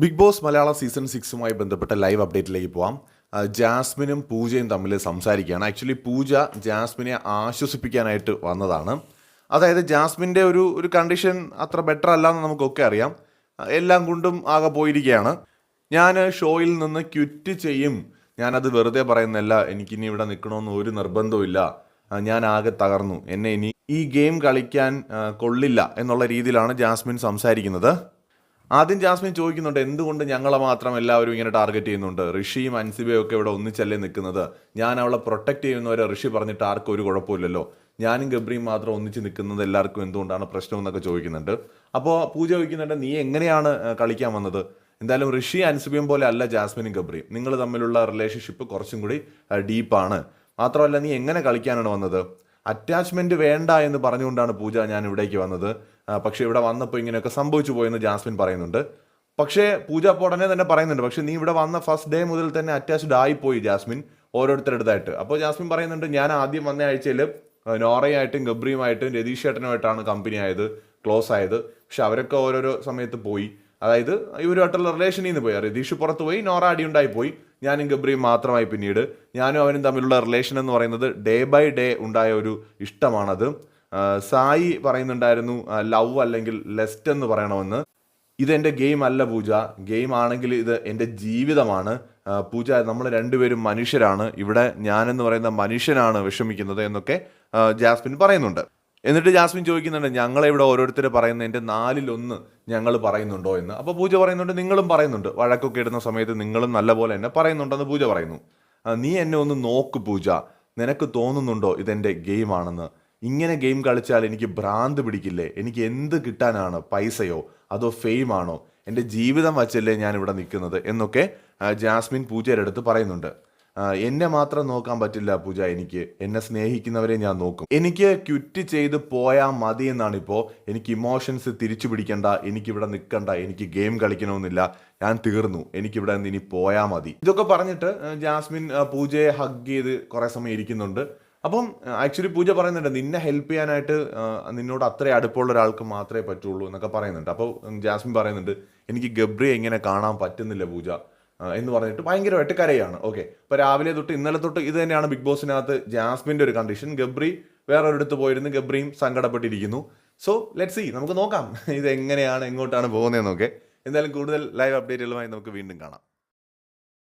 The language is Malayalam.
ബിഗ് ബോസ് മലയാളം സീസൺ സിക്സുമായി ബന്ധപ്പെട്ട ലൈവ് അപ്ഡേറ്റിലേക്ക് പോവാം. ജാസ്മിനും പൂജയും തമ്മിൽ സംസാരിക്കുകയാണ്. ആക്ച്വലി പൂജ ജാസ്മിനെ ആശ്വസിപ്പിക്കാനായിട്ട് വന്നതാണ്. അതായത് ജാസ്മിന്റെ ഒരു ഒരു കണ്ടീഷൻ അത്ര ബെറ്റർ അല്ല എന്ന് നമുക്കൊക്കെ അറിയാം. എല്ലാം കൊണ്ടും ആകെ പോയിരിക്കുകയാണ്. ഞാൻ ഷോയിൽ നിന്ന് ക്വിറ്റ് ചെയ്യും. ഞാനത് വെറുതെ പറയുന്നല്ല എനിക്കിനി ഇവിടെ നിൽക്കണമെന്ന് ഒരു നിർബന്ധവും ആ, ഞാൻ ആകെ തകർന്നു. എന്നെ ഇനി ഈ ഗെയിം കളിക്കാൻ കൊള്ളില്ല എന്നുള്ള രീതിയിലാണ് ജാസ്മിൻ സംസാരിക്കുന്നത്. ആദ്യം ജാസ്മിൻ ചോദിക്കുന്നുണ്ട് എന്തുകൊണ്ട് ഞങ്ങളെ മാത്രം എല്ലാവരും ഇങ്ങനെ ടാർഗറ്റ് ചെയ്യുന്നുണ്ട്? ഋഷിയും അൻസിബയും ഒക്കെ ഇവിടെ ഒന്നിച്ചല്ലേ നിൽക്കുന്നത്? ഞാൻ അവളെ പ്രൊട്ടക്ട് ചെയ്യുന്നവരെ ഋഷി പറഞ്ഞിട്ട് ആർക്കും ഒരു കുഴപ്പമില്ലല്ലോ. ഞാനും ഗബ്രിയും മാത്രം ഒന്നിച്ച് നിൽക്കുന്നത് എല്ലാവർക്കും എന്തുകൊണ്ടാണ് പ്രശ്നം എന്നൊക്കെ ചോദിക്കുന്നുണ്ട്. അപ്പോൾ പൂജ ചോദിക്കുന്നുണ്ട് നീ എങ്ങനെയാണ് കളിക്കാൻ വന്നത്? എന്തായാലും ഋഷി അൻസിബയും പോലെ അല്ല ജാസ്മിനും ഗബ്രിയും. നിങ്ങൾ തമ്മിലുള്ള റിലേഷൻഷിപ്പ് കുറച്ചും കൂടി ഡീപ്പാണ് മാത്രമല്ല നീ എങ്ങനെ കളിക്കാനാണ് വന്നത്? അറ്റാച്ച്മെന്റ് വേണ്ട എന്ന് പറഞ്ഞുകൊണ്ടാണ് പൂജ ഞാൻ ഇവിടേക്ക് വന്നത്. പക്ഷേ ഇവിടെ വന്നപ്പോൾ ഇങ്ങനെയൊക്കെ സംഭവിച്ചു പോയെന്ന് ജാസ്മിൻ പറയുന്നുണ്ട്. പക്ഷേ പൂജ അപ്പോൾ തന്നെ പറയുന്നുണ്ട്. പക്ഷേ നീ ഇവിടെ വന്ന ഫസ്റ്റ് ഡേ മുതൽ തന്നെ അറ്റാച്ച്ഡ് ആയിപ്പോയി ജാസ്മിൻ ഓരോരുത്തരുടേതായിട്ട്. അപ്പോൾ ജാസ്മിൻ പറയുന്നുണ്ട് ഞാൻ ആദ്യം വന്ന ആഴ്ചയിൽ നോറയായിട്ടും ഗബ്രിയുമായിട്ടും രതീഷ് ചേട്ടനുമായിട്ടാണ് കമ്പനി ആയത് ക്ലോസ് ആയത്. പക്ഷെ അവരൊക്കെ ഓരോരോ സമയത്ത് പോയി. അതായത് ഇവരുമായിട്ടുള്ള റിലേഷനിൽ നിന്ന് പോയി. രതീഷ് പുറത്ത് പോയി നോറ അടിയുണ്ടായി പോയി. ഞാനും ഗബ്രിയും മാത്രമായി പിന്നീട്. ഞാനും അവനും തമ്മിലുള്ള റിലേഷൻ എന്ന് പറയുന്നത് ഡേ ബൈ ഡേ ഉണ്ടായ ഒരു ഇഷ്ടമാണത്. സായി പറയുന്നുണ്ടായിരുന്നു ലവ് അല്ലെങ്കിൽ ലെസ്റ്റ് എന്ന് പറയണമെന്ന്. ഇതെന്റെ ഗെയിം അല്ല പൂജ. ഗെയിം ആണെങ്കിൽ ഇത് എന്റെ ജീവിതമാണ്. പൂജ നമ്മൾ രണ്ടുപേരും മനുഷ്യരാണ്. ഇവിടെ ഞാനെന്ന് പറയുന്ന മനുഷ്യനാണ് വിഷമിക്കുന്നത് എന്നൊക്കെ ജാസ്മിൻ പറയുന്നുണ്ട്. എന്നിട്ട് ജാസ്മിൻ ചോദിക്കുന്നുണ്ട് ഞങ്ങളെ ഇവിടെ ഓരോരുത്തർ പറയുന്ന എന്റെ നാലിലൊന്ന് ഞങ്ങൾ പറയുന്നുണ്ടോ എന്ന്? അപ്പോൾ പൂജ പറയുന്നുണ്ട് നിങ്ങളും പറയുന്നുണ്ട്. വഴക്കൊക്കെ ഇടുന്ന സമയത്ത് നിങ്ങളും നല്ലപോലെ എന്നെ പറയുന്നുണ്ടെന്ന് പൂജ പറയുന്നു. നീ എന്നെ ഒന്ന് നോക്ക് പൂജ. നിനക്ക് തോന്നുന്നുണ്ടോ ഇതെന്റെ ഗെയിമാണെന്ന് ഇങ്ങനെ ഗെയിം കളിച്ചാൽ എനിക്ക് ഭ്രാന്ത് പിടിക്കില്ലേ? എനിക്ക് എന്ത് കിട്ടാനാണ്? പൈസയോ? അതോ ഫെയിം ആണോ? എന്റെ ജീവിതം വച്ചല്ലേ ഞാൻ നിൽക്കുന്നത്? എന്നൊക്കെ ജാസ്മിൻ പൂജയുടെ അടുത്ത് പറയുന്നുണ്ട്. എന്നെ മാത്രം നോക്കാൻ പറ്റില്ല പൂജ എനിക്ക് എന്നെ സ്നേഹിക്കുന്നവരെ ഞാൻ നോക്കും. എനിക്ക് ക്വിറ്റ് ചെയ്ത് പോയാൽ മതി എന്നാണ് ഇപ്പോൾ എനിക്ക് ഇമോഷൻസ് തിരിച്ചു പിടിക്കണ്ട എനിക്കിവിടെ നിൽക്കണ്ട എനിക്ക് ഗെയിം കളിക്കണമെന്നില്ല. ഞാൻ തീർന്നു. എനിക്കിവിടെ നിന്ന് ഇനി പോയാൽ മതി. ഇതൊക്കെ പറഞ്ഞിട്ട് ജാസ്മിൻ പൂജയെ ഹഗ് ചെയ്ത് കുറേ സമയം ഇരിക്കുന്നുണ്ട്. അപ്പം ആക്ച്വലി പൂജ പറയുന്നുണ്ട് നിന്നെ ഹെൽപ്പ് ചെയ്യാനായിട്ട് നിന്നോട് അത്ര അടുപ്പമുള്ള ഒരാൾക്ക് മാത്രമേ പറ്റുള്ളൂ എന്നൊക്കെ പറയുന്നുണ്ട്. അപ്പോൾ ജാസ്മിൻ പറയുന്നുണ്ട് എനിക്ക് ഗബ്രിയെ ഇങ്ങനെ കാണാൻ പറ്റുന്നില്ല പൂജ. എന്ന് പറഞ്ഞിട്ട് ഭയങ്കരമായിട്ട് കരയാണ്. ഓക്കെ അപ്പോൾ രാവിലെ തൊട്ട് ഇന്നലെ തൊട്ട് ഇത് തന്നെയാണ് ബിഗ് ബോസിനകത്ത് ജാസ്മിന്റെ ഒരു കണ്ടീഷൻ ഗബ്രി വേറൊരിടത്ത് പോയിരുന്നു. ഗബ്രിയും സങ്കടപ്പെട്ടിരിക്കുന്നു. സോ ലെറ്റ് സി നമുക്ക് നോക്കാം. ഇത് എങ്ങനെയാണ് എങ്ങോട്ടാണ് പോകുന്നതെന്നൊക്കെ. എന്തായാലും കൂടുതൽ ലൈവ് അപ്ഡേറ്റുകളുമായി നമുക്ക് വീണ്ടും കാണാം.